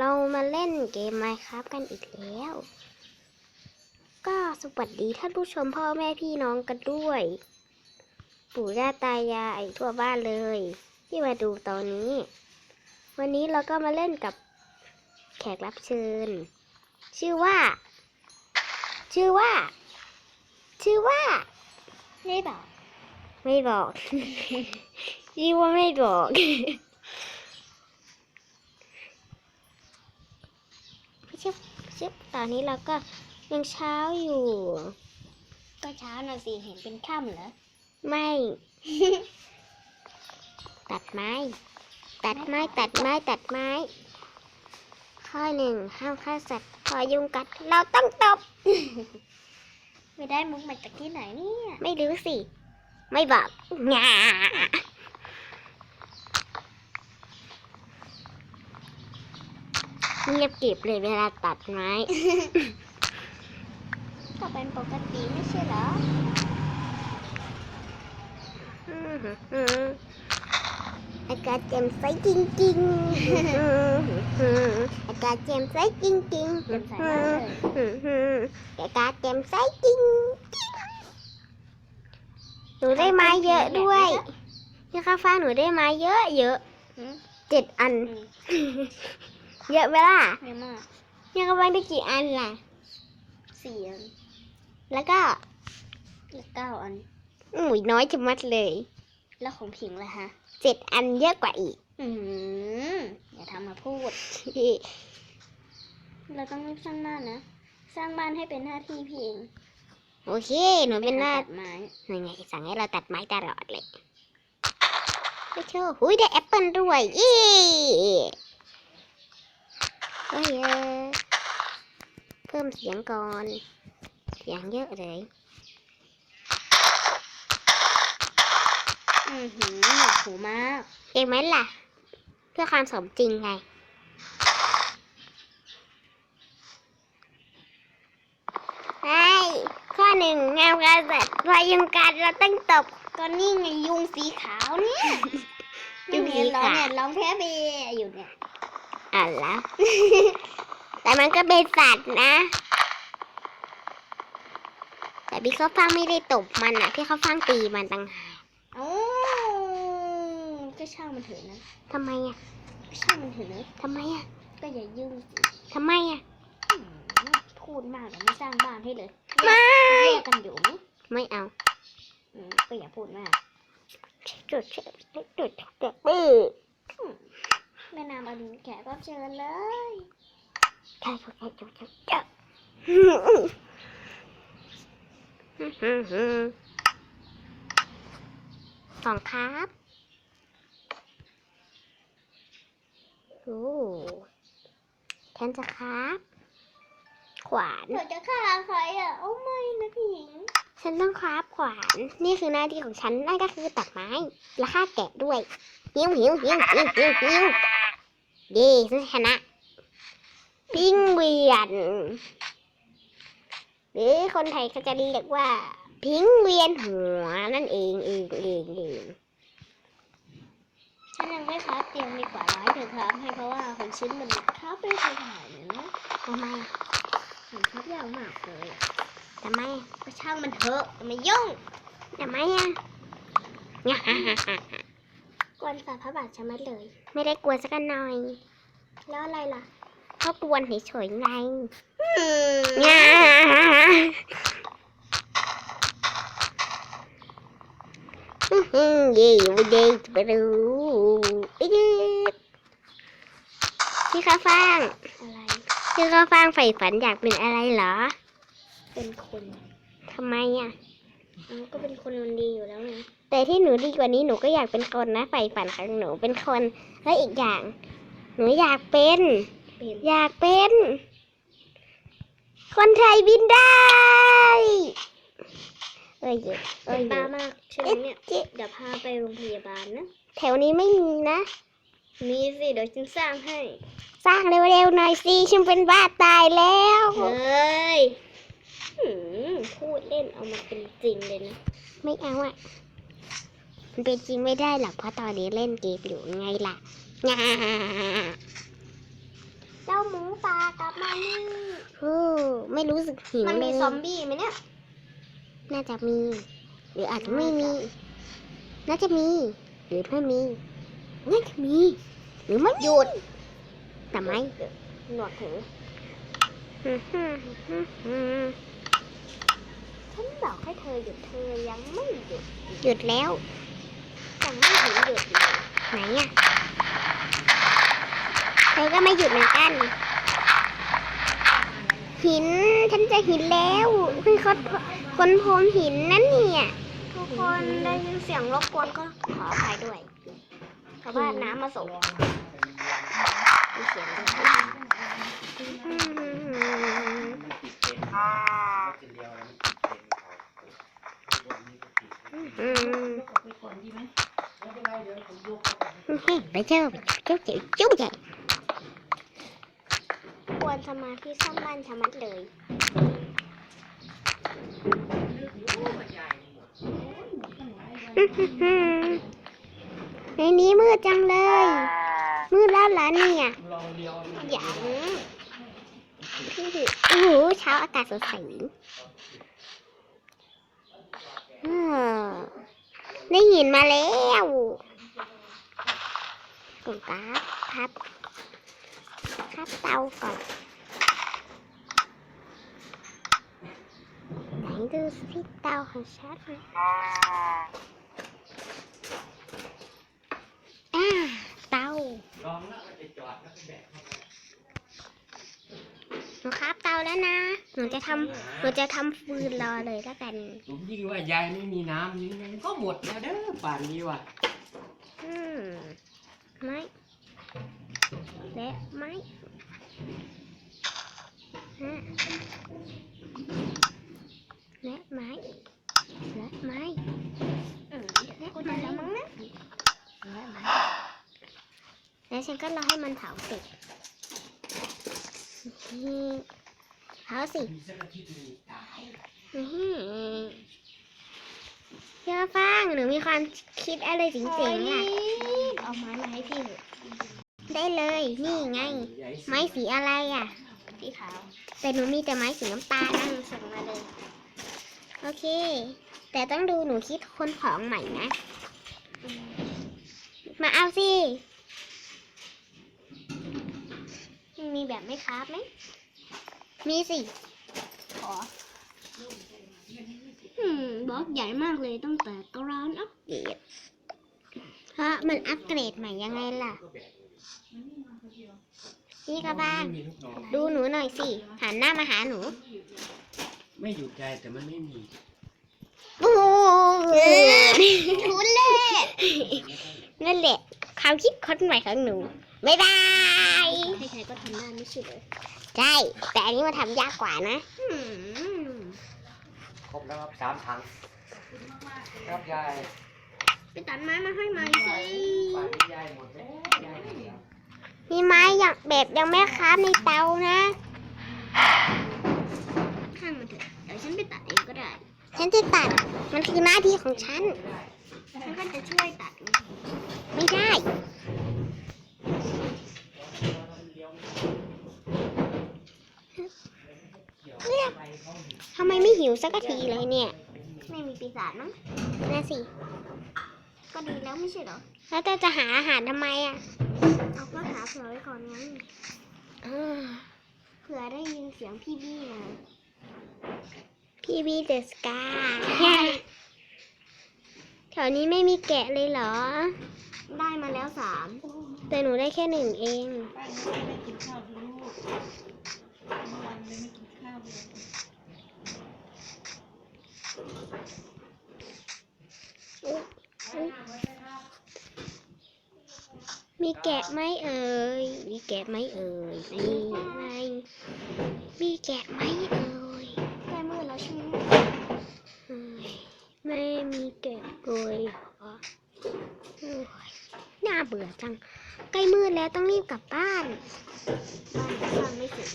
เรามาเล่นเกม Minecraft กันอีกแล้ว ก็สวัสดีท่านผู้ชมพ่อแม่พี่น้องกันด้วย ปู่ย่าตายายทั่วบ้านเลย ที่มาดูตอนนี้ วันนี้เราก็มาเล่นกับแขกรับเชิญ ชื่อว่า ชื่อว่า ชื่อว่า ไม่บอก ไม่บอก ชื่อว่าไม่บอก ชิบชิบตอนนี้เราก็ยังเช้าอยู่ ก็เช้าน่ะสิเห็นเป็นค่ำเหรอ ไม่ ตัดไม้ ตัดไม้ตัดไม้ตัดไม้ ข้อหนึ่งห้ามฆ่าสัตว์พอยุงกัด เราต้องตบ ไม่ได้มุกมาจากที่ไหนเนี่ย ไม่รู้สิ ไม่บอกงา เงียบกริบเลยเวลาตัดไม้ ก็เป็นปกติไม่ใช่เหรออากาศแจ่มใสจริงๆอากาศแจ่มใสจริงๆเต็มใส่มากเลยอากาศแจ่มใสจริงหนูได้ไม้เยอะด้วยพี่ข้าวฟ้าหนูได้ไม้เยอะเยอะหืมเจ็ดอันอืม เยอะไหมล่ะเยอะมากพี่ข้าวฟ้าได้กี่อันล่ะสี่อันแล้วก็แล้วเก้าอันอุ้ยน้อยจะมัดเลย แล้วของผิงล่ะฮะเจ็ดอันเยอะกว่าอีก อืมอย่าทำมาพูด เราต้องรีบสร้างบ้านนะ สร้างบ้านให้เป็นหน้าที่พี่เอง โอเค หนูเป็นหน้าตัดไม้หน่วยไงสั่งให้เราตัดไม้ตลอดเลยไปโชว์หุยได้แอปเปิลด้วยเย้ โอ้ยเออเพิ่มเสียงก่อน เสียงเยอะเลย อือหือหนวกหูมากเองไหมล่ะ เพื่อความสมจริงไงใช่ข้อหนึ่งงามการสัตว์พายุงกัดเราต้องตบก็นี่ไงยุงสีขาวเนี่ยยุงสีเห็นเหรอขาวเนี่ยร้องแพ้เบอยู่เนี่ย อะละแต่มันก็เป็นสัตว์นะ แต่พี่เขาฟังไม่ได้ตบมันอะ พี่เขาฟังตีมันต่างหากโอ้ก็ช่างมันเถอะนะทำไมอะก็ช่างมันเถอะนะทำไมอะ ก็อย่ายุ่งสิทำไมอะอืมพูดมากเดี๋ยวไม่สร้างบ้านให้เลยไม่แยกกันอยู่ไหมไม่เอาอืมก็อย่าพูดมากจุดจุดจุดจุดจุดปื้ แม่นามอดุลแขกรับเชิญเลยใช่จุดจุดจุดจุดจุดสองครับโอ้ฉันจะครับขวานเธอจะฆ่าใครอะ โอ้ไม่นะพี่หญิง ฉันต้องคราฟขวาน นี่คือหน้าที่ของฉัน นั่นก็คือตัดไม้ และฆ่าแกะด้วย หิวหิวหิวหิวหิวหิว เย่ฉันชนะปิ้งเวียน หรือคนไทยเขาจะเรียกว่า พิงเวียนหัวนั่นเองเองเองเองฉันยังไม่คราฟเตียงดีกว่าให้เธอคราฟให้เพราะว่าของชิ้นมันคราฟไม่เคยถ่ายเลยนะทำไมมันคราฟยากมากเลยอะทำไมก็ช่างมันเถอะอย่ามายุ่งทำไมอะ วนฝ่าพระบาทชะมัดเลย ไม่ได้กลัวสักหน่อย แล้วอะไรล่ะเขากวนเฉยๆไงอืมงาอื้อหือเย่ไม่ได้ไปดูอีกพี่ข้าวฟ่างอะไรพี่ข้าวฟ่างใฝ่ฝันอยากเป็นอะไรเหรอ เป็นคนทำไมอะ มันก็เป็นคนมันดีอยู่แล้วไงแต่ที่หนูดีกว่านี้หนูก็อยากเป็นคนนะใฝ่ฝันของหนูเป็นคน และอีกอย่าง หนูอยากเป็น เป็นอยากเป็น คนไทยบินได้เอ้ยเอ้ยเป็เอ้ยนบ้ามากใช่ไหมเอ๊ะเนี่ยเจ๊เดี๋ยวพาไปโรงพยาบาลนะ แถวนี้ไม่มีนะ มีสิเดี๋ยวฉันสร้างให้ สร้างเร็วๆหน่อยสิฉันเป็นบ้าตายแล้ว เฮ้ยหืม พูดเล่นเอามาเป็นจริงเลยนะ ไม่เอาอะมันเป็นจริงไม่ได้หรอกเพราะตอนนี้เล่นเกมอยู่ไงล่ะงาเจ้าไม่รู้สึกหิวมันเลมียซอมบี้ไหมเนี่ย น่าจะมี หรืออาจจะไม่มี น่าจะมี หรือไม่มี น่าจะมี หรือไม่หยุดแต่ไม่หนวดหู ฉันบอกให้เธอหยุดเธอยังไม่หยุดหยุดแล้วยังไม่ถึงหยุดเลยไหนอะเธอก็ไม่หยุดเหมือนกัน หินฉันจะหินแล้วเพิ่งค้นค้นพบหินนั่นเนี่ยทุกคนได้ยินเสียงรบกวนก็ขออภัยด้วยเพราะว่าน้ำมาส่งมีเสียงด้วย อืมเฮ้ย ไปเจ้าเจ้าเจ้าเจ้าใหญ่ควรสมาธิสร้างบ้านชะมัดเลยในนี้มืดจังเลย มืดแล้วเหรอเนี่ยอย่างโอ้โหเช้าอากาศสดใส ได้ยินมาแล้วกดกราฟครับ ครับเตาก่อนไหนดูสิเตาของฉันอ่าเตาหนูครับเตาแล้วนะ หนูจะทำหนูจะทำฟืนรอเลยแล้วกัน ผมยิ่งว่ายายไม่มีน้ำนี่มันก็หมดแล้วเด้อป่านนี้ว่ะอืมไม้และไม้ฮะและไม้และไม้เออกูได้แล้วมั้งนะและไม้แล้วฉันก็รอให้มันเผาเสร็จนี่ เผาสิมีสักอาทิตย์หนึงตายอื้อหือพี่ว่าฟังหนูมีความคิดอะไรเจ๋งๆอะเอาไม้มาให้พี่เถอะได้เลย นี่ไงยายไม้สีอะไรอะพี่ขาว แต่หนูมีแต่ไม้สีน้ำตาลนะส่งมาเลย โอเค แต่ต้องดูหนูคิดคนของใหม่นะ มาเอาสิ มีแบบไม่คราบไหม มีสิขออืมบล็อกใหญ่มากเลยตั้งแต่กราวน์อัพเดียดเพราะมันอัปเกรดใหม่ยังไงล่ะ นี่ก็บ้างไม่มีลูกน้องดูหนูหน่อยสิหันหน้ามาหาหนูไม่หยุดยายแต่มันไม่มีโอ้ทุเล่นั่นแหละความคิดคนใหม่ของหนู บ๊ายบาย ใครๆก็ทำได้ไม่ใช่เหรอ ใช่ แต่อันนี้มันทำยากกว่านะอืมครบแล้วครับสามถังครับยายไปตัดไม้มาให้ใหม่สิป่านนี้ยายหมดแล้วยายหมดแล้วมีไม้อย่างแบบยังไม่คราบในเตานะ ข้างมันเถอะ เดี๋ยวฉันไปตัดเองก็ได้ ฉันจะตัด มันคือหน้าที่ของฉัน ฉันก็จะช่วยตัดไงไม่ได้ เนี่ยทำไมไม่ หิวสักทีเลยเนี่ย ไม่มีปีศาจมั้งน่าสิ ก็ดีแล้วไม่ใช่เหรอ แล้วเราจะหาอาหารทำไมอะ เอาก็หาเผื่อไว้ก่อนไงอ่าเผื่อได้ยินเสียงพี่บี้นะพี่บีเดอะสกาแถวนี้ไม่มีแกะเลยเหรอ ได้มาแล้วสาม แต่หนูได้แค่หนึ่งเองมี มีแกะไหมเอ่ย มีแกะไหมเอ่ยนี่ไงมีแกะไหมเอ่ยใกล้มืดแล้วใช่ไหมไม่มีแกะเลยเหรอน่าเบื่อจัง ใกล้มืดแล้วต้องรีบกลับบ้านบ้านไม่เสร็จ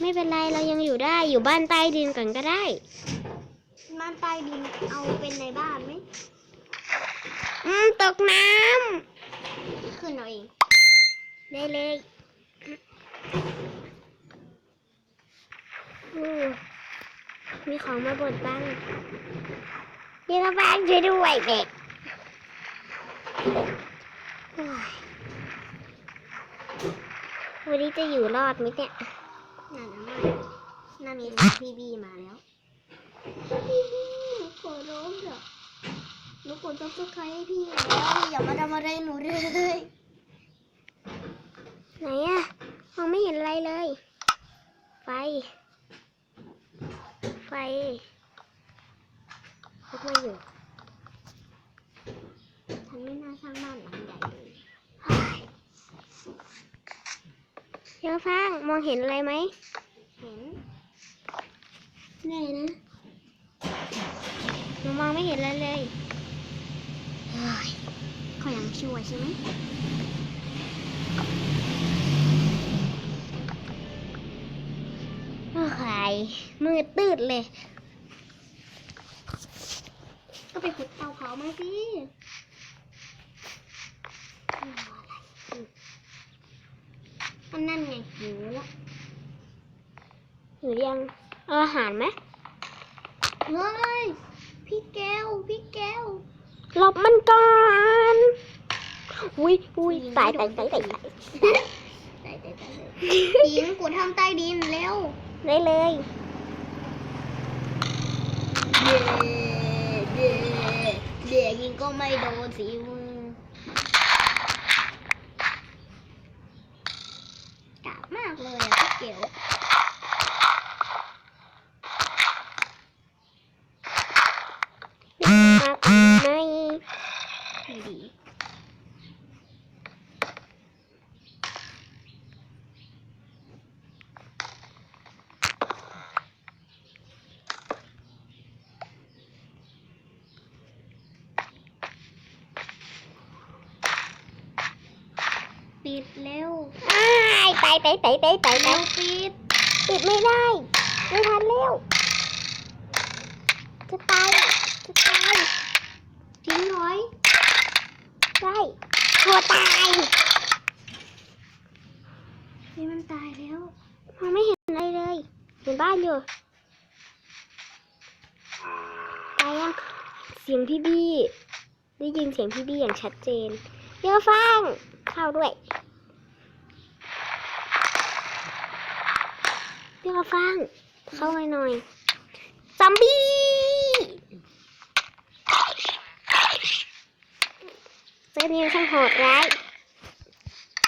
ไม่เป็นไรเรายังอยู่ได้อยู่บ้านใต้ดินก่อนก็ได้ บ้านใต้ดินเอาเป็นในบ้านไหมอืมตกน้ขึ้นเอาเองำได้เลยอู้มีของมาบดบังเดี๋ยวบ้านช่วยด้วยเด็กโอ้ยวันนี้จะอยู่รอดไหมเนี่ย นั่นนะไม่น่ามีพี่บีมาแล้ว พี่บีขอร้องเถอะหนูกดซับสไครต์ให้พี่แล้วอย่ามาทำอะไรหนูเลยไหนอะมองไม่เห็นอะไรเลย ไฟ ไฟลุกไม่อยู่ฉันไม่น่าสร้างบ้านหลังใหญ่เลย เดี๋ยวฟังมองเห็นอะไรไหม เห็นไหนนะหนูมองไม่เห็นอะไรเลยเฮ้ยเขายังช่วยใช่ไหมโอ้ยมืดตืดเลย ก็ไปขุดเตาเผามาสิ อันนั่นไงหิวละหรือยังเอาอาหารไหมเฮ้ย พี่แก้ว พี่แก้ว หลบมันก่อนอุ้ยอุ้ยตายตายตายตายตายได้ได้ได้เลยหิงกูทำใต้ดินแล้วได้เลยเย่เย่เด็กยิงก็ไม่โดนสิมึงกาบมากเลยอะพี่เกล มาไหม ไม่ดี ปิดเร็วอ้ายตายตายตายตายตายเร็ตายวปิด ปิดไม่ได้ ไม่ทันแล้วจะตายจะตายทิ้งไว้ได้ตัวตายนี่มันตายแล้วมองไม่เห็นอะไรเลยเห็นบ้านอยู่ตายยังเสียงพี่บี้ได้ยินเสียงพี่บี้อย่างชัดเจนเยอะฟังเข้าด้วย เยอะฟัง เข้าไปหน่อยซอมบี้เซนยังช่างโหดร้าย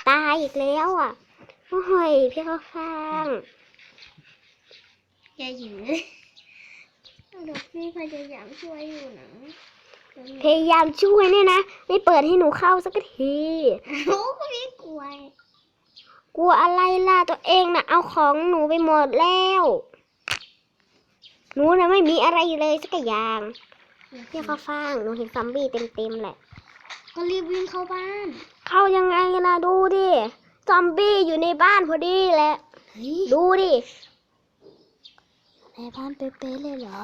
ตายอีกแล้วอะโอ้ยพี่ข้าวฟ่างอย่าหยือเดี๋ยวพี่พยายามช่วยอยู่นะพยายามช่วยเนี่ยนะ ไม่เปิดให้หนูเข้าสักทีโอ้ก็ไม่กลัว กลัวอะไรล่ะตัวเองน่ะเอาของหนูไปหมดแล้ว หนูน่ะไม่มีอะไรเลยสักอย่างพี่ข้าวฟ่างหนูเห็นซอมบี้เต็มๆแหละ ก็รีบวิ่งเข้าบ้าน เข้ายังไงล่ะดูดิ ซอมบี้อยู่ในบ้านพอดีแหละเฮ้ยดูดิในบ้านเป๊ะๆเลยเหรอ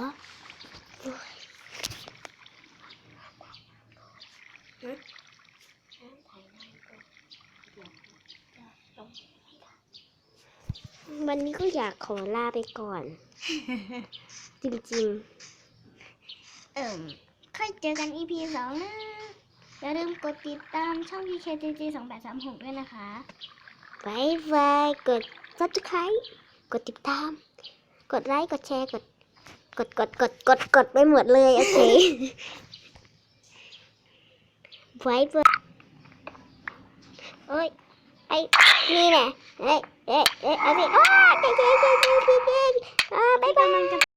วันนี้ก็อยากขอลาไปก่อน จริงเอิ่มค่อยเจอกัน EP สองนะ อย่าลืมกดติดตามช่อง PKTG 2 8 3 6ด้วยนะคะๆบายบายกด subscribe กดติดตาม กดไลค์ กดแชร์ กด กด กด กด กด กดไปหมดเลย โอเคบายบายเอ้ย ไอ้นี่แหละเอ้ยเอ้ยเอ้ย